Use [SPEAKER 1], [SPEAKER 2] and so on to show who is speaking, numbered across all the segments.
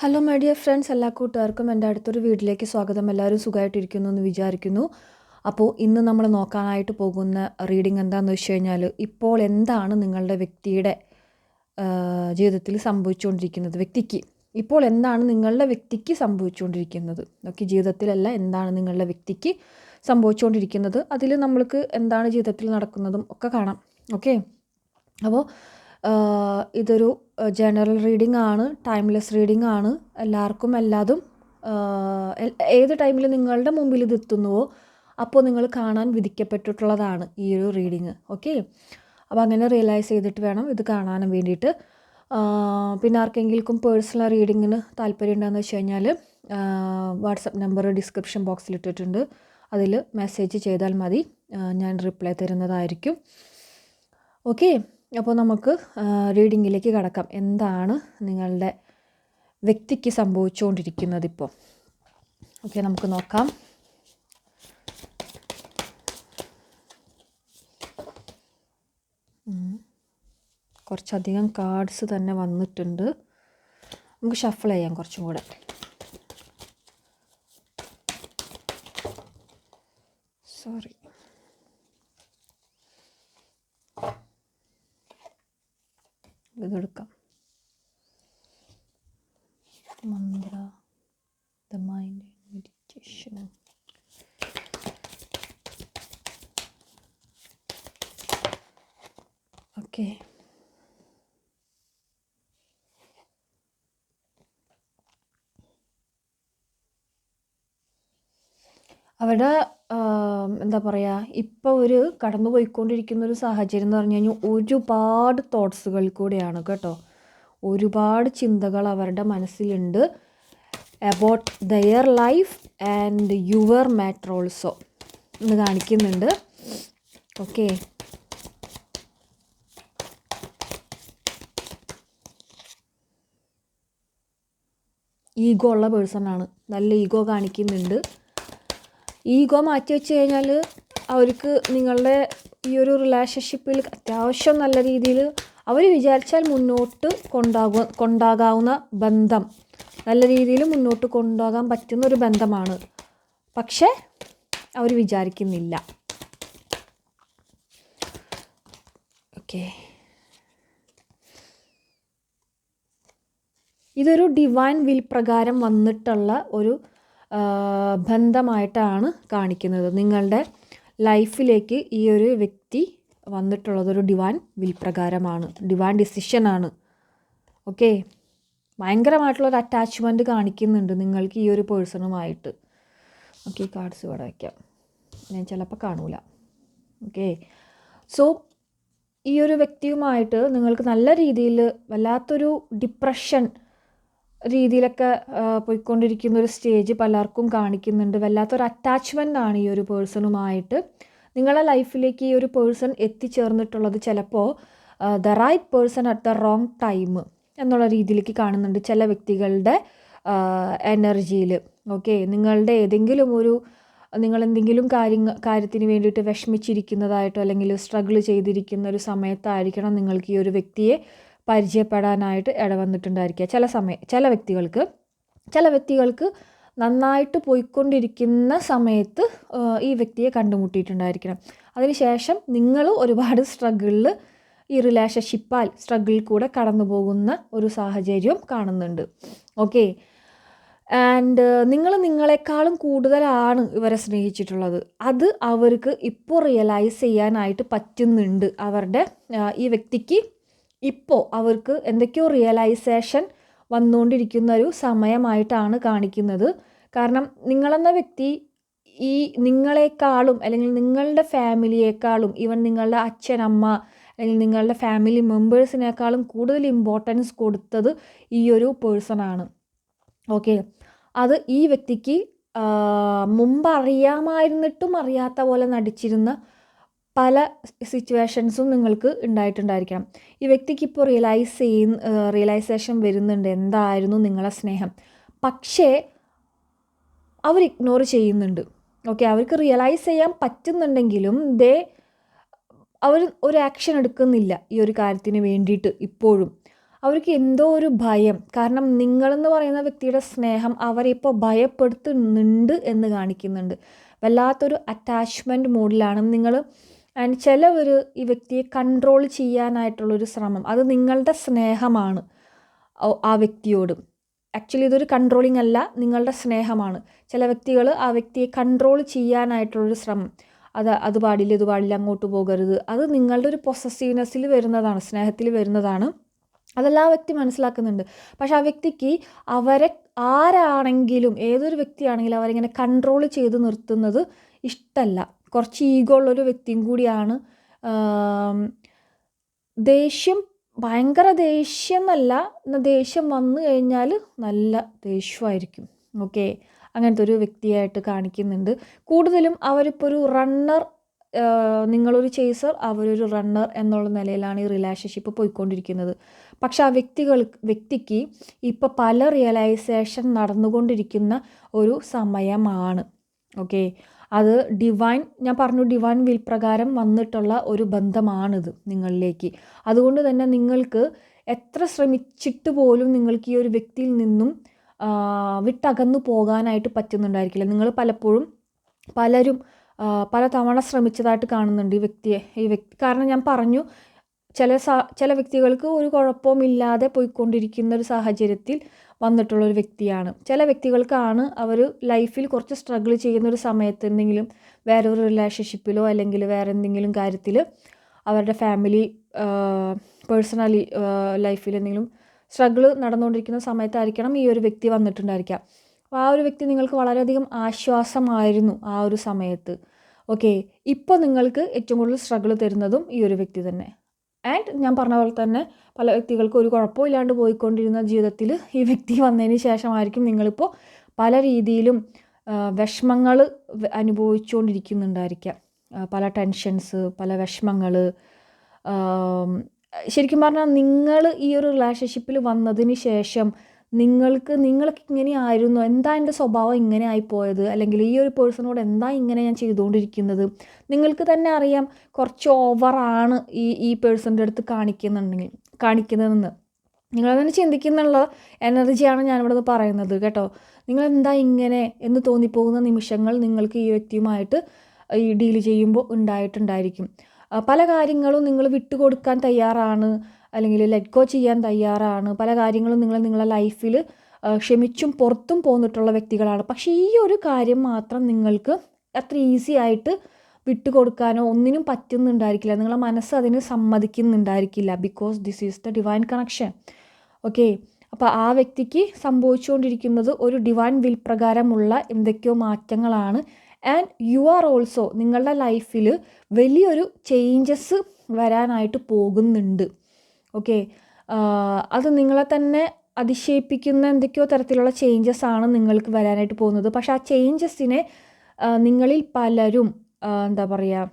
[SPEAKER 1] Hello my dear friends എല്ലാ കൂട്ടുകാർക്കും എന്റെ അടുത്തൊരു വീട്ടിലേക്ക് സ്വാഗതം. എല്ലാവരും സുഖമായിട്ടിരിക്കുന്നു എന്ന് വിചാരിക്കുന്നു. അപ്പോൾ ഇന്ന് നമ്മൾ നോക്കാനായിട്ട് പോകുന്ന റീഡിംഗ് എന്താണെന്ന് വെച്ച് കഴിഞ്ഞാൽ ഇപ്പോൾ എന്താണ് നിങ്ങളുടെ വ്യക്തിയുടെ ജീവിതത്തിൽ സംഭവിച്ചുകൊണ്ടിരിക്കുന്നത്? വ്യക്തിക്ക്. ഇപ്പോൾ എന്താണ് നിങ്ങളുടെ വ്യക്തിക്ക് സംഭവിച്ചുകൊണ്ടിരിക്കുന്നത്? ഓക്കെ ജീവിതത്തിലല്ല എന്താണ് നിങ്ങളുടെ വ്യക്തിക്ക് സംഭവിച്ചുകൊണ്ടിരിക്കുന്നത്? അതിൽ നമ്മൾക്ക് എന്താണ് ജീവിതത്തിൽ നടക്കുന്നതും ഒക്കെ കാണാം. ഓക്കെ അപ്പോൾ ഇതൊരു ജനറൽ റീഡിംഗ് ആണ് ടൈംലെസ് റീഡിംഗ് ആണ്. എല്ലാവർക്കും എല്ലാതും ഏത് ടൈമിൽ നിങ്ങളുടെ മുമ്പിൽ ഇത് എത്തുന്നുവോ അപ്പോൾ നിങ്ങൾ കാണാൻ വിധിക്കപ്പെട്ടിട്ടുള്ളതാണ് ഈ ഒരു റീഡിങ് ഓക്കെ അപ്പോൾ അങ്ങനെ റിയലൈസ് ചെയ്തിട്ട് വേണം ഇത് കാണാനും വേണ്ടിയിട്ട്. പിന്നെ ആർക്കെങ്കിലും പേഴ്സണൽ റീഡിങ്ങിന് താല്പര്യം ഉണ്ടെന്ന് വെച്ച് കഴിഞ്ഞാൽ വാട്സപ്പ് നമ്പർ ഡിസ്ക്രിപ്ഷൻ ബോക്സിൽ ഇട്ടിട്ടുണ്ട്. അതിൽ മെസ്സേജ് ചെയ്താൽ മതി. ഞാൻ റിപ്ലൈ തരുന്നതായിരിക്കും. ഓക്കെ അപ്പോൾ നമുക്ക് റീഡിങ്ങിലേക്ക് കടക്കാം. എന്താണ് നിങ്ങളുടെ വ്യക്തിക്ക് സംഭവിച്ചുകൊണ്ടിരിക്കുന്നത് ഇപ്പോൾ? ഓക്കെ നമുക്ക് നോക്കാം. കുറച്ചധികം കാർഡ്സ് തന്നെ വന്നിട്ടുണ്ട്. നമുക്ക് ഷഫിൾ ചെയ്യാം കുറച്ചും കൂടെ. അവിടെ എന്താ പറയുക ഇപ്പോൾ ഒരു കടന്നു പോയിക്കൊണ്ടിരിക്കുന്ന ഒരു സാഹചര്യം എന്ന് പറഞ്ഞു കഴിഞ്ഞാൽ ഒരുപാട് തോട്ട്സുകൾ കൂടെയാണ് കേട്ടോ. ഒരുപാട് ചിന്തകൾ അവരുടെ മനസ്സിലുണ്ട്. About their life and your matter also എന്ന് കാണിക്കുന്നുണ്ട്. ഓക്കെ ഈഗോ ഉള്ള പേഴ്സണാണ് നല്ല ഈഗോ കാണിക്കുന്നുണ്ട്. ഈഗോ മാറ്റി വെച്ച് കഴിഞ്ഞാൽ അവർക്ക് നിങ്ങളുടെ ഈ ഒരു റിലേഷൻഷിപ്പിൽ അത്യാവശ്യം നല്ല രീതിയിൽ അവർ വിചാരിച്ചാൽ മുന്നോട്ട് കൊണ്ടാകുക കൊണ്ടാകാവുന്ന ബന്ധം. നല്ല രീതിയിൽ മുന്നോട്ട് കൊണ്ടുപോകാൻ പറ്റുന്ന ഒരു ബന്ധമാണ്. പക്ഷേ അവർ വിചാരിക്കുന്നില്ല. ഓക്കെ. ഇതൊരു ഡിവൈൻ വിൽ പ്രകാരം വന്നിട്ടുള്ള ഒരു ബന്ധമായിട്ടാണ് കാണിക്കുന്നത്. നിങ്ങളുടെ ലൈഫിലേക്ക് ഈ ഒരു വ്യക്തി വന്നിട്ടുള്ളത് ഒരു ഡിവാൻ വിൽ പ്രകാരമാണ് ഡിവാൻ ഡിസിഷനാണ് ഓക്കെ? ഭയങ്കരമായിട്ടുള്ള ഒരു അറ്റാച്ച്മെന്റ് കാണിക്കുന്നുണ്ട് നിങ്ങൾക്ക് ഈ ഒരു പേഴ്സണുമായിട്ട്. ഓക്കെ കാർഡ്സ് ഇവിടെ വയ്ക്കാം ഞാൻ ചിലപ്പോൾ കാണൂല. ഓക്കെ? സോ ഈ ഒരു വ്യക്തിയുമായിട്ട് നിങ്ങൾക്ക് നല്ല രീതിയിൽ വല്ലാത്തൊരു ഡിപ്രഷൻ രീതിയിലൊക്കെ പോയിക്കൊണ്ടിരിക്കുന്ന ഒരു സ്റ്റേജ് പലർക്കും കാണിക്കുന്നുണ്ട്. വല്ലാത്തൊരു അറ്റാച്ച്മെന്റ് ആണ് ഈ ഒരു പേഴ്സണുമായിട്ട് നിങ്ങളുടെ ലൈഫിലേക്ക് ഈ ഒരു പേഴ്സൺ എത്തിച്ചേർന്നിട്ടുള്ളത് ചിലപ്പോൾ the right person at the wrong time എന്നുള്ള രീതിയിലേക്ക് കാണുന്നുണ്ട് ചില വ്യക്തികളുടെ എനർജിയിൽ ഓക്കെ നിങ്ങളുടെ ഏതെങ്കിലും ഒരു നിങ്ങൾ എന്തെങ്കിലും കാര്യങ്ങൾ കാര്യത്തിന് വേണ്ടിയിട്ട് വിഷമിച്ചിരിക്കുന്നതായിട്ടോ അല്ലെങ്കിൽ സ്ട്രഗിൾ ചെയ്തിരിക്കുന്ന ഒരു സമയത്തായിരിക്കണം നിങ്ങൾക്ക് ഈ ഒരു വ്യക്തിയെ പരിചയപ്പെടാനായിട്ട് ഇടവന്നിട്ടുണ്ടായിരിക്കുക. ചില സമയ ചില വ്യക്തികൾക്ക് ചില വ്യക്തികൾക്ക് നന്നായിട്ട് പോയിക്കൊണ്ടിരിക്കുന്ന സമയത്ത് ഈ വ്യക്തിയെ കണ്ടുമുട്ടിയിട്ടുണ്ടായിരിക്കണം. അതിനുശേഷം നിങ്ങൾ ഒരുപാട് സ്ട്രഗിളിൽ ഈ റിലേഷൻഷിപ്പാൽ സ്ട്രഗിളിൽ കൂടെ കടന്നു പോകുന്ന ഒരു സാഹചര്യം കാണുന്നുണ്ട്. ഓക്കെ ആൻഡ് നിങ്ങൾ നിങ്ങളെക്കാളും കൂടുതലാണ് ഇവരെ സ്നേഹിച്ചിട്ടുള്ളത്. അത് അവർക്ക് ഇപ്പോൾ റിയലൈസ് ചെയ്യാനായിട്ട് പറ്റുന്നുണ്ട്. അവരുടെ ഈ വ്യക്തിക്ക് ഇപ്പോൾ അവർക്ക് എന്തൊക്കെയോ റിയലൈസേഷൻ വന്നുകൊണ്ടിരിക്കുന്ന ഒരു സമയമായിട്ടാണ് കാണിക്കുന്നത്. കാരണം നിങ്ങളെന്ന വ്യക്തി ഈ നിങ്ങളെക്കാളും അല്ലെങ്കിൽ നിങ്ങളുടെ ഫാമിലിയേക്കാളും ഈവൻ നിങ്ങളുടെ അച്ഛൻ അമ്മ അല്ലെങ്കിൽ നിങ്ങളുടെ ഫാമിലി മെമ്പേഴ്സിനേക്കാളും കൂടുതൽ ഇമ്പോർട്ടൻസ് കൊടുത്തത് ഈ ഒരു പേഴ്സണാണ് ഓക്കെ അത് ഈ വ്യക്തിക്ക് മുമ്പ് അറിയാമായിരുന്നിട്ടും അറിയാത്ത പോലെ നടിച്ചിരുന്ന പല സിറ്റുവേഷൻസും നിങ്ങൾക്ക് ഉണ്ടായിട്ടുണ്ടായിരിക്കണം. ഈ വ്യക്തിക്ക് ഇപ്പോൾ റിയലൈസ് ചെയ്യുന്ന റിയലൈസേഷൻ വരുന്നുണ്ട്. എന്തായിരുന്നു നിങ്ങളെ സ്നേഹം? പക്ഷേ അവർ ഇഗ്നോർ ചെയ്യുന്നുണ്ട്. ഓക്കെ അവർക്ക് റിയലൈസ് ചെയ്യാൻ പറ്റുന്നുണ്ടെങ്കിലും ദേ അവർ ഒരു ആക്ഷൻ എടുക്കുന്നില്ല ഈ ഒരു കാര്യത്തിന് വേണ്ടിയിട്ട് ഇപ്പോഴും. അവർക്ക് എന്തോ ഒരു ഭയം. കാരണം നിങ്ങളെന്ന് പറയുന്ന വ്യക്തിയുടെ സ്നേഹം അവരെ ഇപ്പോൾ ഭയപ്പെടുത്തുന്നുണ്ട് എന്ന് കാണിക്കുന്നുണ്ട്. വല്ലാത്തൊരു അറ്റാച്ച്മെന്റ് മൂഡിലാണ് നിങ്ങൾ ആൻഡ് ചിലവർ ഈ വ്യക്തിയെ കൺട്രോൾ ചെയ്യാനായിട്ടുള്ളൊരു ശ്രമം. അത് നിങ്ങളുടെ സ്നേഹമാണ് ആ വ്യക്തിയോട്. ആക്ച്വലി ഇതൊരു കൺട്രോളിംഗ് അല്ല നിങ്ങളുടെ സ്നേഹമാണ്. ചില വ്യക്തികൾ ആ വ്യക്തിയെ കൺട്രോൾ ചെയ്യാനായിട്ടുള്ളൊരു ശ്രമം. അത് അത് പാടില്ല ഇത് പാടില്ല അങ്ങോട്ട് പോകരുത്. അത് നിങ്ങളുടെ ഒരു പൊസസീവ്നെസ്സിൽ വരുന്നതാണ് സ്നേഹത്തിൽ വരുന്നതാണ്. അതെല്ലാം ആ വ്യക്തി മനസ്സിലാക്കുന്നുണ്ട്. പക്ഷെ ആ വ്യക്തിക്ക് അവരെ ആരാണെങ്കിലും ഏതൊരു വ്യക്തിയാണെങ്കിലും അവരിങ്ങനെ കൺട്രോൾ ചെയ്ത് നിർത്തുന്നത് ഇഷ്ടമല്ല കുറച്ച് ഈഗോ ഉള്ളൊരു വ്യക്തിയും കൂടിയാണ്. ദേഷ്യം ഭയങ്കര ദേഷ്യം എന്നല്ല ദേഷ്യം വന്നു കഴിഞ്ഞാൽ നല്ല ദേഷ്യമായിരിക്കും ഓക്കെ? അങ്ങനത്തെ ഒരു വ്യക്തിയായിട്ട് കാണിക്കുന്നുണ്ട്. കൂടുതലും അവരിപ്പോൾ ഒരു റണ്ണർ നിങ്ങളൊരു ചേസർ അവരൊരു റണ്ണർ എന്നുള്ള നിലയിലാണ് ഈ റിലേഷൻഷിപ്പ് പോയിക്കൊണ്ടിരിക്കുന്നത്. പക്ഷെ ആ വ്യക്തികൾ വ്യക്തിക്ക് ഇപ്പോൾ പല റിയലൈസേഷൻ നടന്നുകൊണ്ടിരിക്കുന്ന ഒരു സമയമാണ്. ഓക്കെ? അത് ഡിവൈൻ ഞാൻ പറഞ്ഞു ഡിവൈൻ വിൽ പ്രകാരം വന്നിട്ടുള്ള ഒരു ബന്ധമാണിത് നിങ്ങളിലേക്ക്. അതുകൊണ്ട് തന്നെ നിങ്ങൾക്ക് എത്ര ശ്രമിച്ചിട്ട് പോലും നിങ്ങൾക്ക് ഈ ഒരു വ്യക്തിയിൽ നിന്നും വിട്ടകന്നു പോകാനായിട്ട് പറ്റുന്നുണ്ടായിരിക്കില്ല. നിങ്ങൾ പലപ്പോഴും പലരും പല തവണ ശ്രമിച്ചതായിട്ട് കാണുന്നുണ്ട് ഈ വ്യക്തിയെ. ഈ വ്യക്തി കാരണം ഞാൻ പറഞ്ഞു ചില സാ ചില വ്യക്തികൾക്ക് ഒരു കുഴപ്പമില്ലാതെ പോയിക്കൊണ്ടിരിക്കുന്ന ഒരു സാഹചര്യത്തിൽ വന്നിട്ടുള്ള ഒരു വ്യക്തിയാണ്. ചില വ്യക്തികൾക്കാണ് അവർ ലൈഫിൽ കുറച്ച് സ്ട്രഗിൾ ചെയ്യുന്ന ഒരു സമയത്ത് എന്തെങ്കിലും വേറെ ഒരു റിലേഷൻഷിപ്പിലോ അല്ലെങ്കിൽ വേറെ എന്തെങ്കിലും കാര്യത്തിൽ അവരുടെ ഫാമിലി പേഴ്സണലി ലൈഫിൽ എന്തെങ്കിലും സ്ട്രഗിൾ നടന്നുകൊണ്ടിരിക്കുന്ന സമയത്തായിരിക്കണം ഈ ഒരു വ്യക്തി വന്നിട്ടുണ്ടായിരിക്കാം അപ്പോൾ ആ ഒരു വ്യക്തി നിങ്ങൾക്ക് വളരെയധികം ആശ്വാസമായിരുന്നു ആ ഒരു സമയത്ത്. ഓക്കെ ഇപ്പോൾ നിങ്ങൾക്ക് ഏറ്റവും കൂടുതൽ സ്ട്രഗിൾ തരുന്നതും ഈ ഒരു വ്യക്തി തന്നെ. ആൻഡ് ഞാൻ പറഞ്ഞ പോലെ തന്നെ പല വ്യക്തികൾക്കും ഒരു കുഴപ്പമില്ലാണ്ട് പോയിക്കൊണ്ടിരുന്ന ജീവിതത്തിൽ ഈ വ്യക്തി വന്നതിന് ശേഷമായിരിക്കും നിങ്ങളിപ്പോൾ പല രീതിയിലും വിഷമങ്ങൾ അനുഭവിച്ചുകൊണ്ടിരിക്കുന്നുണ്ടായിരിക്കാം. പല ടെൻഷൻസ് പല വിഷമങ്ങൾ ശരിക്കും പറഞ്ഞാൽ നിങ്ങൾ ഈ ഒരു റിലേഷൻഷിപ്പിൽ വന്നതിന് ശേഷം നിങ്ങൾക്ക് നിങ്ങൾക്ക് ഇങ്ങനെയായിരുന്നു എന്താ എന്റെ സ്വഭാവം ഇങ്ങനെ ആയിപ്പോയത്? അല്ലെങ്കിൽ ഈ ഒരു പേഴ്സണോട് എന്താ ഇങ്ങനെ ഞാൻ ചെയ്തുകൊണ്ടിരിക്കുന്നത്? നിങ്ങൾക്ക് തന്നെ അറിയാം കുറച്ച് ഓവറാണ് ഈ ഈ പേഴ്സന്റെ അടുത്ത് കാണിക്കുന്നുണ്ടെങ്കിൽ കാണിക്കുന്നതെന്ന്. നിങ്ങൾ തന്നെ ചിന്തിക്കുന്നുള്ള എനർജിയാണ് ഞാനിവിടെ പറയുന്നത് കേട്ടോ. നിങ്ങൾ എന്താ ഇങ്ങനെ എന്ന് തോന്നിപ്പോകുന്ന നിമിഷങ്ങൾ നിങ്ങൾക്ക് ഈ വ്യക്തിയുമായിട്ട് ഈ ഡീൽ ചെയ്യുമ്പോൾ ഉണ്ടായിട്ടുണ്ടായിരിക്കും. പല കാര്യങ്ങളും നിങ്ങൾ വിട്ടുകൊടുക്കാൻ തയ്യാറാണ്. അല്ലെങ്കിൽ ലെറ്റ് ഗോ ചെയ്യാൻ തയ്യാറാണ്. പല കാര്യങ്ങളും നിങ്ങൾ നിങ്ങളുടെ ലൈഫിൽ ക്ഷമിച്ചും പുറത്തും പോന്നിട്ടുള്ള വ്യക്തികളാണ്. പക്ഷേ ഈ ഒരു കാര്യം മാത്രം നിങ്ങൾക്ക് അത്ര ഈസി ആയിട്ട് വിട്ടുകൊടുക്കാനോ ഒന്നിനും പറ്റുന്നുണ്ടായിരിക്കില്ല. നിങ്ങളുടെ മനസ്സ് അതിന് സമ്മതിക്കുന്നുണ്ടായിരിക്കില്ല. Because this is the divine connection okay അപ്പോൾ ആ വ്യക്തിക്ക് സംഭവിച്ചുകൊണ്ടിരിക്കുന്നത് ഒരു ഡിവൈൻ വിൽ പ്രകാരമുള്ള എന്തൊക്കെയോ മാറ്റങ്ങളാണ്. ആൻഡ് യു ആർ ഓൾസോ നിങ്ങളുടെ ലൈഫിൽ വലിയൊരു ചേഞ്ചസ് വരാനായിട്ട് പോകുന്നുണ്ട്. ഓക്കെ. അത് നിങ്ങളെ തന്നെ അതിശയിപ്പിക്കുന്ന എന്തൊക്കെയോ തരത്തിലുള്ള ചേഞ്ചസ് ആണ് നിങ്ങൾക്ക് വരാനായിട്ട് പോകുന്നത്. പക്ഷെ ആ ചേഞ്ചസിനെ നിങ്ങളിൽ പലരും എന്താ പറയുക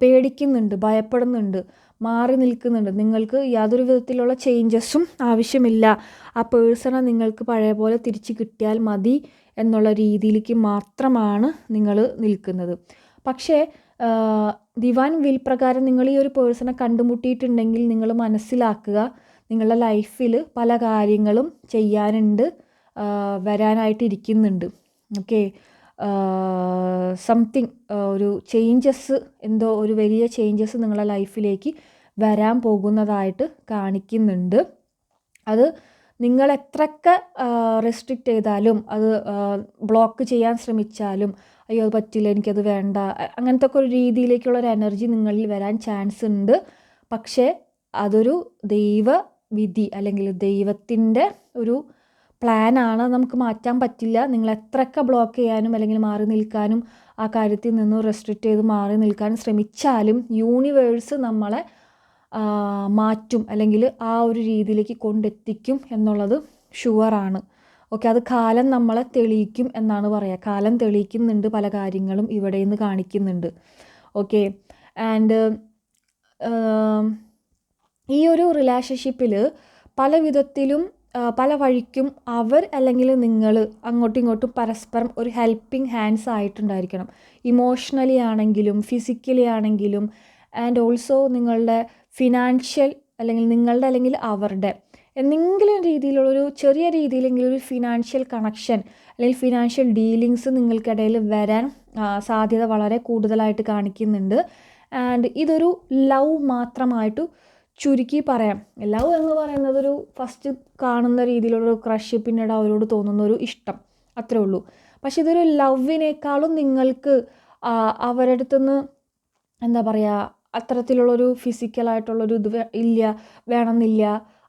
[SPEAKER 1] പേടിക്കുന്നുണ്ട് ഭയപ്പെടുന്നുണ്ട് മാറി നിൽക്കുന്നുണ്ട്. നിങ്ങൾക്ക് യാതൊരു വിധത്തിലുള്ള ചേഞ്ചസും ആവശ്യമില്ല. ആ പേഴ്സണെ നിങ്ങൾക്ക് പഴയ പോലെ തിരിച്ച് കിട്ടിയാൽ മതി എന്നുള്ള രീതിയിലേക്ക് മാത്രമാണ് നിങ്ങൾ നിൽക്കുന്നത്. പക്ഷേ ദിവാൻ വിൽ പ്രകാരം നിങ്ങൾ ഈ ഒരു പേഴ്സണെ കണ്ടുമുട്ടിയിട്ടുണ്ടെങ്കിൽ നിങ്ങൾ മനസ്സിലാക്കുക നിങ്ങളുടെ ലൈഫിൽ പല കാര്യങ്ങളും ചെയ്യാനുണ്ട് വരാനായിട്ടിരിക്കുന്നുണ്ട്. ഓക്കെ? സംതിങ് ഒരു ചേഞ്ചസ് എന്തോ ഒരു വലിയ ചേഞ്ചസ് നിങ്ങളുടെ ലൈഫിലേക്ക് വരാൻ പോകുന്നതായിട്ട് കാണിക്കുന്നുണ്ട്. അത് നിങ്ങൾ എത്രയൊക്കെ റെസ്ട്രിക്റ്റ് ചെയ്താലും അത് ബ്ലോക്ക് ചെയ്യാൻ ശ്രമിച്ചാലും അയ്യോ അത് പറ്റില്ല എനിക്കത് വേണ്ട അങ്ങനത്തെ ഒക്കെ ഒരു രീതിയിലേക്കുള്ള ഒരു എനർജി നിങ്ങളിൽ വരാൻ ചാൻസ് ഉണ്ട്. പക്ഷേ അതൊരു ദൈവ വിധി അല്ലെങ്കിൽ ദൈവത്തിന്റെ ഒരു പ്ലാനാണ് നമുക്ക് മാറ്റാൻ പറ്റില്ല. നിങ്ങൾ എത്രയൊക്കെ ബ്ലോക്ക് ചെയ്യാനും അല്ലെങ്കിൽ മാറി നിൽക്കാനും ആ കാര്യത്തിൽ നിന്നും റെസ്ട്രിക്റ്റ് ചെയ്ത് മാറി നിൽക്കാനും ശ്രമിച്ചാലും യൂണിവേഴ്സ് നമ്മളെ മാറ്റും അല്ലെങ്കിൽ ആ ഒരു രീതിയിലേക്ക് കൊണ്ടെത്തിക്കും എന്നുള്ളത് ഷുവറാണ് ഓക്കെ അത് കാലം നമ്മളെ തെളിയിക്കും എന്നാണ് പറയുക കാലം തെളിയിക്കുന്നുണ്ട് പല കാര്യങ്ങളും ഇവിടെ നിന്ന് കാണിക്കുന്നുണ്ട്. ഓക്കെ ആൻഡ് ഈ ഒരു റിലേഷൻഷിപ്പിൽ പല വിധത്തിലും പല വഴിക്കും അവർ അല്ലെങ്കിൽ നിങ്ങൾ അങ്ങോട്ടും ഇങ്ങോട്ടും പരസ്പരം ഒരു ഹെൽപ്പിംഗ് ഹാൻഡ്സ് ആയിട്ടുണ്ടായിരിക്കണം. ഇമോഷണലി ആണെങ്കിലും ഫിസിക്കലി ആണെങ്കിലും ആൻഡ് ഓൾസോ നിങ്ങളുടെ ഫിനാൻഷ്യൽ അല്ലെങ്കിൽ നിങ്ങളുടെ അല്ലെങ്കിൽ അവരുടെ എന്തെങ്കിലും രീതിയിലുള്ളൊരു ചെറിയ രീതിയിലെങ്കിലും ഒരു ഫിനാൻഷ്യൽ കണക്ഷൻ അല്ലെങ്കിൽ ഫിനാൻഷ്യൽ ഡീലിങ്സ് നിങ്ങൾക്കിടയിൽ വരാൻ സാധ്യത വളരെ കൂടുതലായിട്ട് കാണിക്കുന്നുണ്ട്. ആൻഡ് ഇതൊരു ലവ് മാത്രമായിട്ട് ചുരുക്കി പറയാം. ലവ് എന്ന് പറയുന്നത് ഒരു ഫസ്റ്റ് കാണുന്ന രീതിയിലുള്ളൊരു ക്രഷ് പിന്നീട് അവരോട് തോന്നുന്ന ഒരു ഇഷ്ടം. അത്രേ ഉള്ളൂ. പക്ഷെ ഇതൊരു ലവിനേക്കാളും നിങ്ങൾക്ക് അവരടുത്തുനിന്ന് എന്താ പറയുക അത്തരത്തിലുള്ളൊരു ഫിസിക്കലായിട്ടുള്ളൊരു ഇത് ഇല്ല വേണമെന്നില്ല.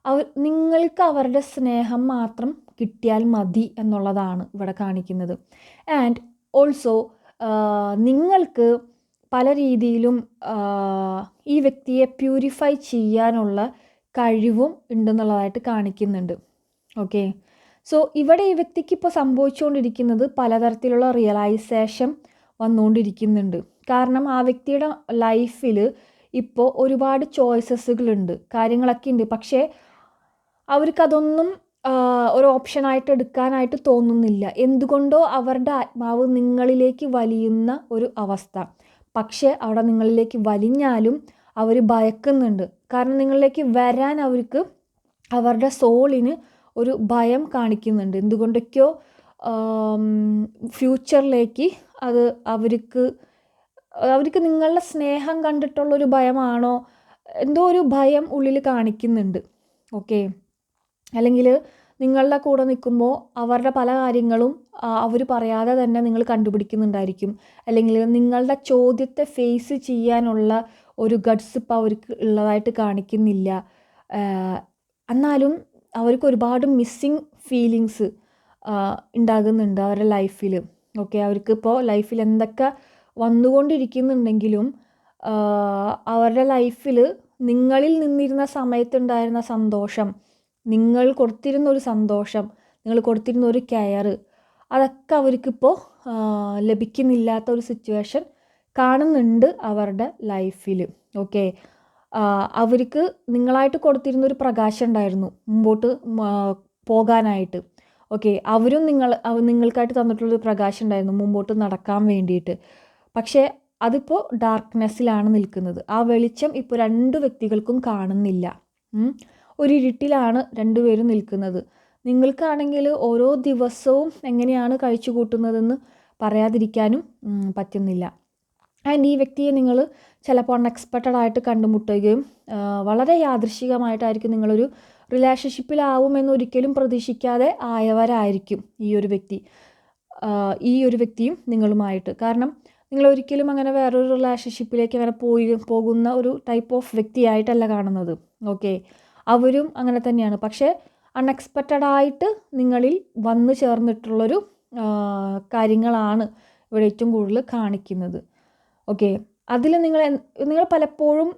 [SPEAKER 1] അവർ നിങ്ങൾക്ക് അവരുടെ സ്നേഹം മാത്രം കിട്ടിയാൽ മതി എന്നുള്ളതാണ് ഇവിടെ കാണിക്കുന്നത്. ആൻഡ് ഓൾസോ നിങ്ങൾക്ക് പല രീതിയിലും ഈ വ്യക്തിയെ പ്യൂരിഫൈ ചെയ്യാനുള്ള കഴിവും ഉണ്ടെന്നുള്ളതായിട്ട് കാണിക്കുന്നുണ്ട്. ഓക്കെ സോ ഇവിടെ ഈ വ്യക്തിക്ക് ഇപ്പോൾ സംഭവിച്ചുകൊണ്ടിരിക്കുന്നത് പലതരത്തിലുള്ള റിയലൈസേഷൻ വന്നുകൊണ്ടിരിക്കുന്നുണ്ട്. കാരണം ആ വ്യക്തിയുടെ ലൈഫിൽ ഇപ്പോൾ ഒരുപാട് ചോയ്സസുകളുണ്ട് കാര്യങ്ങളൊക്കെ ഉണ്ട് പക്ഷേ അവർക്കതൊന്നും ഒരു ഓപ്ഷനായിട്ട് എടുക്കാനായിട്ട് തോന്നുന്നില്ല. എന്തുകൊണ്ടോ അവരുടെ ആത്മാവ് നിങ്ങളിലേക്ക് വലിയുന്ന ഒരു അവസ്ഥ. പക്ഷേ അവിടെ നിങ്ങളിലേക്ക് വലിഞ്ഞാലും അവർ ഭയക്കുന്നുണ്ട്. കാരണം നിങ്ങളിലേക്ക് വരാൻ അവർക്ക് അവരുടെ സോളിന് ഒരു ഭയം കാണിക്കുന്നുണ്ട്. എന്തുകൊണ്ടൊക്കെയോ ഫ്യൂച്ചറിലേക്ക് അത് അവർക്ക് അവർക്ക് നിങ്ങളുടെ സ്നേഹം കണ്ടിട്ടുള്ളൊരു ഭയമാണോ? എന്തോ ഒരു ഭയം ഉള്ളിൽ കാണിക്കുന്നുണ്ട്. ഓക്കെ. അല്ലെങ്കിൽ നിങ്ങളുടെ കൂടെ നിൽക്കുമ്പോൾ അവരുടെ പല കാര്യങ്ങളും അവർ പറയാതെ തന്നെ നിങ്ങൾ കണ്ടുപിടിക്കുന്നുണ്ടായിരിക്കും. അല്ലെങ്കിൽ നിങ്ങളുടെ ചോദ്യത്തെ ഫേസ് ചെയ്യാനുള്ള ഒരു ഗഡ്സ് ഇപ്പോൾ അവർക്ക് ഉള്ളതായിട്ട് കാണിക്കുന്നില്ല. എന്നാലും അവർക്ക് ഒരുപാട് മിസ്സിങ് ഫീലിങ്സ് ഉണ്ടാകുന്നുണ്ട് അവരുടെ ലൈഫിൽ ഓക്കെ അവർക്ക് ഇപ്പോൾ ലൈഫിൽ എന്തൊക്കെ വന്നുകൊണ്ടിരിക്കുന്നുണ്ടെങ്കിലും അവരുടെ ലൈഫിൽ നിങ്ങളിൽ നിന്നിരുന്ന സമയത്തുണ്ടായിരുന്ന സന്തോഷം നിങ്ങൾ കൊടുത്തിരുന്ന ഒരു സന്തോഷം നിങ്ങൾ കൊടുത്തിരുന്ന ഒരു കെയർ അതൊക്കെ അവർക്കിപ്പോൾ ലഭിക്കുന്നില്ലാത്ത ഒരു സിറ്റുവേഷൻ കാണുന്നുണ്ട് അവരുടെ ലൈഫിൽ. ഓക്കെ? അവർക്ക് നിങ്ങളായിട്ട് കൊടുത്തിരുന്ന ഒരു പ്രകാശം ഉണ്ടായിരുന്നു മുമ്പോട്ട് പോകാനായിട്ട്. ഓക്കെ? അവരും നിങ്ങൾ നിങ്ങൾക്കായിട്ട് തന്നിട്ടുള്ളൊരു പ്രകാശം ഉണ്ടായിരുന്നു മുമ്പോട്ട് നടക്കാൻ വേണ്ടിയിട്ട്. പക്ഷേ അതിപ്പോൾ ഡാർക്ക്നെസ്സിലാണ് നിൽക്കുന്നത്. ആ വെളിച്ചം ഇപ്പോൾ രണ്ട് വ്യക്തികൾക്കും കാണുന്നില്ല. ഒരു ഇരുട്ടിലാണ് രണ്ടുപേരും നിൽക്കുന്നത്. നിങ്ങൾക്കാണെങ്കിൽ ഓരോ ദിവസവും എങ്ങനെയാണ് കഴിച്ചു കൂട്ടുന്നതെന്ന് പറയാതിരിക്കാനും പറ്റുന്നില്ല. ആൻഡ് ഈ വ്യക്തിയെ നിങ്ങൾ ചിലപ്പോൾ അൺഎക്സ്പെക്റ്റഡ് ആയിട്ട് കണ്ടുമുട്ടുകയും വളരെ യാദൃശികമായിട്ടായിരിക്കും നിങ്ങളൊരു റിലേഷൻഷിപ്പിലാവുമെന്ന് ഒരിക്കലും പ്രതീക്ഷിക്കാതെ ആയവരായിരിക്കും ഈ ഒരു വ്യക്തി ഈ ഒരു വ്യക്തിയും നിങ്ങളുമായിട്ട്. കാരണം നിങ്ങൾ ഒരിക്കലും അങ്ങനെ വേറൊരു റിലേഷൻഷിപ്പിലേക്ക് അങ്ങനെ പോയി പോകുന്ന ഒരു ടൈപ്പ് ഓഫ് വ്യക്തിയായിട്ടല്ല കാണുന്നത്. ഓക്കെ അവരും അങ്ങനെ തന്നെയാണ്. പക്ഷേ അൺഎക്സ്പെക്റ്റഡ് ആയിട്ട് നിങ്ങളിൽ വന്നു ചേർന്നിട്ടുള്ളൊരു കാര്യങ്ങളാണ് ഇവിടെ ഏറ്റവും കൂടുതൽ കാണിക്കുന്നത്. ഓക്കെ അതിൽ നിങ്ങൾ നിങ്ങൾ പലപ്പോഴും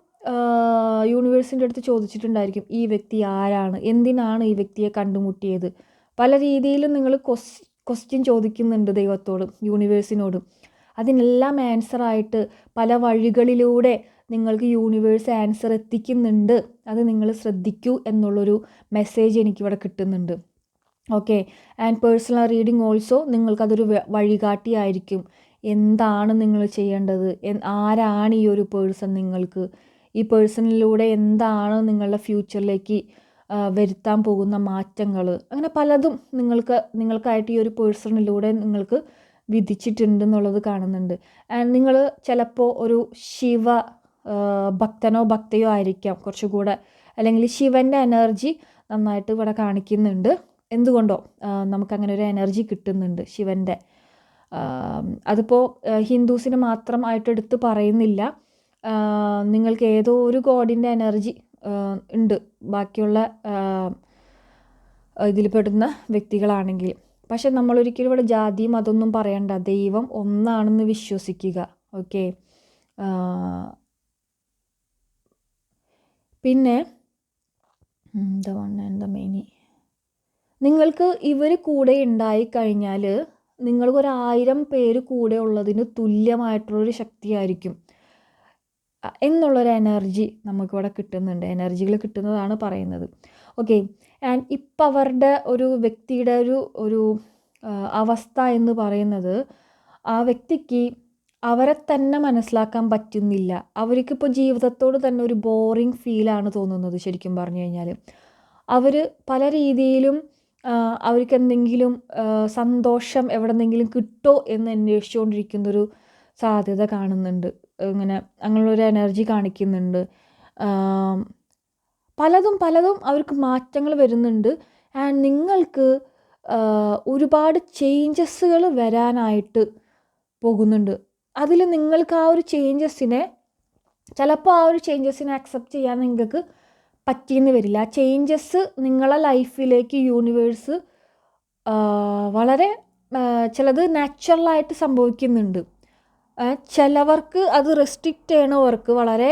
[SPEAKER 1] യൂണിവേഴ്സിന്റെ അടുത്ത് ചോദിച്ചിട്ടുണ്ടായിരിക്കും ഈ വ്യക്തി ആരാണ്? എന്തിനാണ് ഈ വ്യക്തിയെ കണ്ടുമുട്ടിയത്? പല രീതിയിലും നിങ്ങൾ ക്വസ് ക്വസ്റ്റ്യൻ ചോദിക്കുന്നുണ്ട് ദൈവത്തോടും യൂണിവേഴ്സിനോടും അതിനെല്ലാം ആൻസറായിട്ട് പല വഴികളിലൂടെ നിങ്ങൾക്ക് യൂണിവേഴ്സ് ആൻസർ എത്തിക്കുന്നുണ്ട്. അത് നിങ്ങൾ ശ്രദ്ധിക്കൂ എന്നുള്ളൊരു മെസ്സേജ് എനിക്കിവിടെ കിട്ടുന്നുണ്ട്. Okay and personal reading also നിങ്ങൾക്കതൊരു വഴികാട്ടിയായിരിക്കും. എന്താണ് നിങ്ങൾ ചെയ്യേണ്ടത്? ആരാണ് ഈ ഒരു പേഴ്സൺ നിങ്ങൾക്ക്? ഈ പേഴ്സണിലൂടെ എന്താണ് നിങ്ങളുടെ ഫ്യൂച്ചറിലേക്ക് വരുത്താൻ പോകുന്ന മാറ്റങ്ങൾ അങ്ങനെ പലതും നിങ്ങൾക്ക് നിങ്ങൾക്കായിട്ട് ഈ ഒരു പേഴ്സണിലൂടെ നിങ്ങൾക്ക് വിധിച്ചിട്ടുണ്ടെന്നുള്ളത് കാണുന്നുണ്ട്. ആൻഡ് നിങ്ങൾ ചിലപ്പോൾ ഒരു ശിവ ഭക്തനോ ഭക്തയോ ആയിരിക്കാം കുറച്ചുകൂടെ. അല്ലെങ്കിൽ ശിവന്റെ എനർജി നന്നായിട്ട് ഇവിടെ കാണിക്കുന്നുണ്ട്. എന്തുകൊണ്ടോ നമുക്കങ്ങനെ ഒരു എനർജി കിട്ടുന്നുണ്ട് ശിവന്റെ അതിപ്പോൾ ഹിന്ദുസിന് മാത്രമായിട്ട് എടുത്ത് പറയുന്നില്ല. നിങ്ങൾക്ക് ഏതോ ഒരു ഗോഡിന്റെ എനർജി ഉണ്ട്. ബാക്കിയുള്ള ഇതിൽ പെടുന്ന വ്യക്തികളാണെങ്കിൽ. പക്ഷെ നമ്മളൊരിക്കലും ഇവിടെ ജാതിയും അതൊന്നും പറയണ്ട. ദൈവം ഒന്നാണെന്ന് വിശ്വസിക്കുക. ഓക്കെ? പിന്നെ എന്താ പറഞ്ഞ എന്താ മെയിനി നിങ്ങൾക്ക് ഇവർ കൂടെ ഉണ്ടായി കഴിഞ്ഞാൽ നിങ്ങൾക്കൊരു ആയിരം പേര് കൂടെ ഉള്ളതിന് തുല്യമായിട്ടുള്ളൊരു ശക്തിയായിരിക്കും. എന്നുള്ളൊരു എനർജി നമുക്കിവിടെ കിട്ടുന്നുണ്ട്. എനർജികൾ കിട്ടുന്നതാണ് പറയുന്നത്. ഓക്കെ? ആൻഡ് ഇപ്പം അവരുടെ ഒരു വ്യക്തിയുടെ ഒരു ഒരു അവസ്ഥ എന്ന് പറയുന്നത് ആ വ്യക്തിക്ക് അവരെ തന്നെ മനസ്സിലാക്കാൻ പറ്റുന്നില്ല. അവർക്കിപ്പോൾ ജീവിതത്തോട് തന്നെ ഒരു ബോറിങ് ഫീലാണ് തോന്നുന്നത് ശരിക്കും പറഞ്ഞു കഴിഞ്ഞാൽ അവർ പല രീതിയിലും അവർക്ക് എന്തെങ്കിലും സന്തോഷം എവിടെന്നെങ്കിലും കിട്ടോ എന്ന് അന്വേഷിച്ചുകൊണ്ടിരിക്കുന്നൊരു സാധ്യത കാണുന്നുണ്ട്. ഇങ്ങനെ അങ്ങനെയുള്ളൊരു എനർജി കാണിക്കുന്നുണ്ട്. പലതും പലതും അവർക്ക് മാറ്റങ്ങൾ വരുന്നുണ്ട്. ആൻഡ് നിങ്ങൾക്ക് ഒരുപാട് ചേഞ്ചസുകൾ വരാനായിട്ട് പോകുന്നുണ്ട്. അതിൽ നിങ്ങൾക്ക് ആ ഒരു ചേഞ്ചസിനെ ചിലപ്പോൾ ആ ഒരു ചേഞ്ചസിനെ അക്സെപ്റ്റ് ചെയ്യാൻ നിങ്ങൾക്ക് പറ്റിയെന്ന് വരില്ല. ആ ചേഞ്ചസ് നിങ്ങളെ ലൈഫിലേക്ക് യൂണിവേഴ്സ് വളരെ ചിലത് നാച്ചുറലായിട്ട് സംഭവിക്കുന്നുണ്ട്. ചിലവർക്ക് അത് റെസ്ട്രിക്റ്റ് ചെയ്യണവർക്ക് വളരെ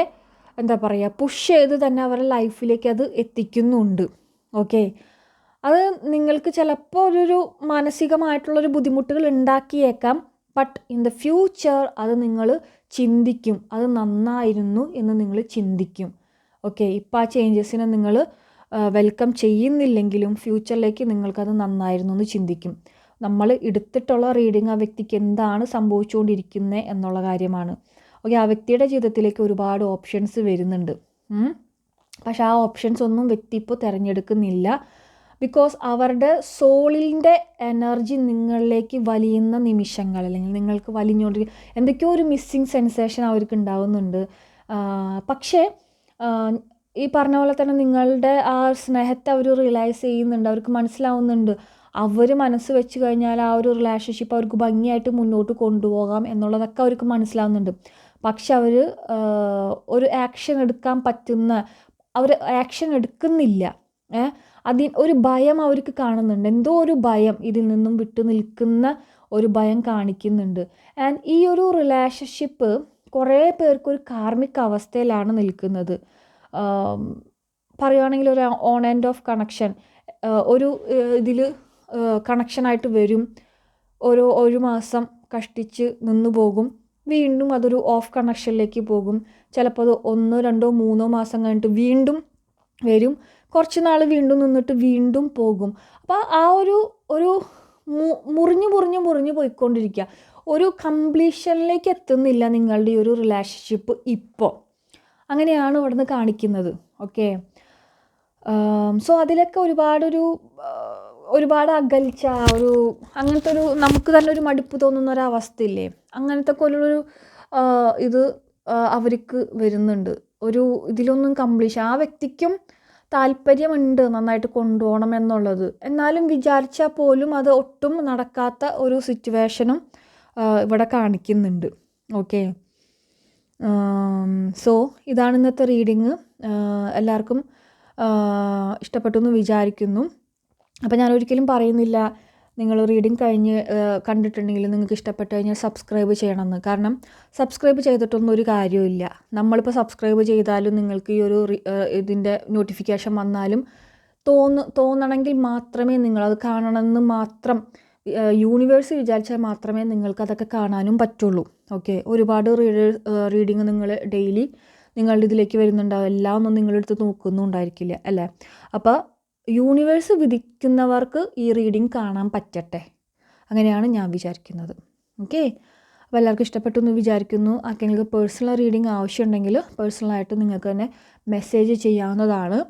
[SPEAKER 1] എന്താ പറയുക പുഷ് ചെയ്ത് തന്നെ അവരുടെ ലൈഫിലേക്ക് അത് എത്തിക്കുന്നുണ്ട്. ഓക്കെ അത് നിങ്ങൾക്ക് ചിലപ്പോൾ ഒരു മാനസികമായിട്ടുള്ളൊരു ബുദ്ധിമുട്ടുകൾ ഉണ്ടാക്കിയേക്കാം. ബട്ട് ഇൻ ദ ഫ്യൂച്ചർ അത് നിങ്ങൾ ചിന്തിക്കും. അത് നന്നായിരുന്നു എന്ന് നിങ്ങൾ ചിന്തിക്കും. ഓക്കെ ഇപ്പോൾ ആ ചേഞ്ചസിനെ നിങ്ങൾ വെൽക്കം ചെയ്യുന്നില്ലെങ്കിലും ഫ്യൂച്ചറിലേക്ക് നിങ്ങൾക്കത് നന്നായിരുന്നു എന്ന് ചിന്തിക്കും. നമ്മൾ എടുത്തിട്ടുള്ള റീഡിങ് ആ വ്യക്തിക്ക് എന്താണ് സംഭവിച്ചുകൊണ്ടിരിക്കുന്നത് എന്നുള്ള കാര്യമാണ്. ഓക്കെ ആ വ്യക്തിയുടെ ജീവിതത്തിലേക്ക് ഒരുപാട് ഓപ്ഷൻസ് വരുന്നുണ്ട്. പക്ഷെ ആ ഓപ്ഷൻസ് ഒന്നും വ്യക്തി ഇപ്പോൾ തിരഞ്ഞെടുക്കുന്നില്ല. ബിക്കോസ് അവരുടെ സോളിന്റെ എനർജി നിങ്ങളിലേക്ക് വലിയുന്ന നിമിഷങ്ങൾ അല്ലെങ്കിൽ നിങ്ങൾക്ക് വലിഞ്ഞുകൊണ്ടിരിക്കുക എന്തൊക്കെയോ ഒരു മിസ്സിങ് സെൻസേഷൻ അവർക്ക് ഉണ്ടാവുന്നുണ്ട്. പക്ഷേ ഈ പറഞ്ഞ പോലെ തന്നെ നിങ്ങളുടെ ആ സ്നേഹത്തെ അവർ റിയലൈസ് ചെയ്യുന്നുണ്ട് അവർക്ക് മനസ്സിലാവുന്നുണ്ട്. അവർ മനസ്സ് വെച്ച് കഴിഞ്ഞാൽ ആ ഒരു റിലേഷൻഷിപ്പ് അവർക്ക് ഭംഗിയായിട്ട് മുന്നോട്ട് കൊണ്ടുപോകാം എന്നുള്ളതൊക്കെ അവർക്ക് മനസ്സിലാവുന്നുണ്ട്. പക്ഷെ അവർ ഒരു ആക്ഷൻ എടുക്കാൻ പറ്റുന്ന അവർ ആക്ഷൻ എടുക്കുന്നില്ല. അതി ഒരു ഭയം അവർക്ക് കാണുന്നുണ്ട്. എന്തോ ഒരു ഭയം ഇതിൽ നിന്നും വിട്ടു നിൽക്കുന്ന ഒരു ഭയം കാണിക്കുന്നുണ്ട്. ആൻഡ് ഈ ഒരു റിലേഷൻഷിപ്പ് കുറേ പേർക്ക് ഒരു കാർമിക അവസ്ഥയിലാണ് നിൽക്കുന്നത്. പറയുകയാണെങ്കിൽ ഒരു ഓൺ ആൻഡ് ഓഫ് കണക്ഷൻ ഒരു ഇതിൽ കണക്ഷനായിട്ട് വരും. ഓരോ ഒരു മാസം കഷ്ടിച്ച് നിന്നു പോകും വീണ്ടും അതൊരു ഓഫ് കണക്ഷനിലേക്ക് പോകും. ചിലപ്പോൾ അത് ഒന്നോ രണ്ടോ മൂന്നോ മാസം കഴിഞ്ഞിട്ട് വീണ്ടും വരും. കുറച്ച് നാൾ വീണ്ടും നിന്നിട്ട് വീണ്ടും പോകും. അപ്പോൾ ആ ഒരു ഒരു മുറിഞ്ഞു മുറിഞ്ഞു മുറിഞ്ഞു പോയിക്കൊണ്ടിരിക്കുക ഒരു കംപ്ലീഷനിലേക്ക് എത്തുന്നില്ല നിങ്ങളുടെ ഈ ഒരു റിലേഷൻഷിപ്പ് ഇപ്പോൾ അങ്ങനെയാണ് ഇവിടുന്ന് കാണിക്കുന്നത്. ഓക്കെ സോ അതിലൊക്കെ ഒരുപാടൊരു ഒരുപാട് അകൽച്ച ഒരു അങ്ങനത്തെ ഒരു നമുക്ക് തന്നെ ഒരു മടുപ്പ് തോന്നുന്ന ഒരു അവസ്ഥയില്ലേ? അങ്ങനത്തെ പോലുള്ളൊരു ഇത് അവർക്ക് വരുന്നുണ്ട്. ഒരു ഇതിലൊന്നും കംപ്ലീഷൻ ആ വ്യക്തിക്കും താല്പര്യമുണ്ട് നന്നായിട്ട് കൊണ്ടുപോകണം എന്നുള്ളത്. എന്നാലും വിചാരിച്ചാൽ പോലും അത് ഒട്ടും നടക്കാത്ത ഒരു സിറ്റുവേഷനും ഇവിടെ കാണിക്കുന്നുണ്ട്. ഓക്കെ? സോ ഇതാണ് ഇന്നത്തെ റീഡിങ് എല്ലാവർക്കും ഇഷ്ടപ്പെട്ടു എന്ന് വിചാരിക്കുന്നു. അപ്പോൾ ഞാൻ ഒരിക്കലും പറയുന്നില്ല നിങ്ങൾ റീഡിങ് കഴിഞ്ഞ് കണ്ടിട്ടുണ്ടെങ്കിൽ നിങ്ങൾക്ക് ഇഷ്ടപ്പെട്ട് കഴിഞ്ഞാൽ സബ്സ്ക്രൈബ് ചെയ്യണമെന്ന്. കാരണം സബ്സ്ക്രൈബ് ചെയ്തിട്ടൊന്നും ഒരു കാര്യമില്ല നമ്മളിപ്പോൾ സബ്സ്ക്രൈബ് ചെയ്താലും നിങ്ങൾക്ക് ഈ ഒരു ഇതിന്റെ നോട്ടിഫിക്കേഷൻ വന്നാലും തോന്നു തോന്നണമെങ്കിൽ മാത്രമേ നിങ്ങളത് കാണണമെന്ന് മാത്രം യൂണിവേഴ്സ് വിചാരിച്ചാൽ മാത്രമേ നിങ്ങൾക്ക് അതൊക്കെ കാണാനും പറ്റുള്ളൂ. ഓക്കെ ഒരുപാട് റീഡേഴ്സ് റീഡിങ് നിങ്ങൾ ഡെയിലി നിങ്ങളുടെ ഇതിലേക്ക് വരുന്നുണ്ടാവും. എല്ലാം ഒന്നും നിങ്ങളെടുത്ത് നോക്കുന്നുണ്ടായിരിക്കില്ല അല്ലേ? അപ്പോൾ യൂണിവേഴ്സ് വിധിക്കുന്നവർക്ക് ഈ റീഡിങ് കാണാൻ പറ്റട്ടെ? അങ്ങനെയാണ് ഞാൻ വിചാരിക്കുന്നത്. ഓക്കെ? അപ്പോൾ എല്ലാവർക്കും ഇഷ്ടപ്പെട്ടു എന്ന് വിചാരിക്കുന്നു. ആർക്കെങ്കിലും പേഴ്സണൽ റീഡിങ് ആവശ്യമുണ്ടെങ്കിൽ പേഴ്സണലായിട്ട് നിങ്ങൾക്ക് തന്നെ മെസ്സേജ് ചെയ്യാവുന്നതാണ്.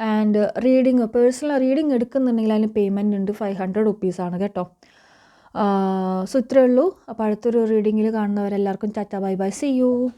[SPEAKER 1] ആൻഡ് റീഡിങ് പേഴ്സണൽ റീഡിങ് എടുക്കുന്നുണ്ടെങ്കിൽ അതിന് പേയ്മെന്റ് ഉണ്ട്. ഫൈവ് ഹൺഡ്രഡ് റുപ്പീസാണ് കേട്ടോ. സോ ഇത്രയേ ഉള്ളൂ. അപ്പോൾ അടുത്തൊരു റീഡിങ്ങിൽ കാണുന്നവരെല്ലാവർക്കും tata bye bye. See you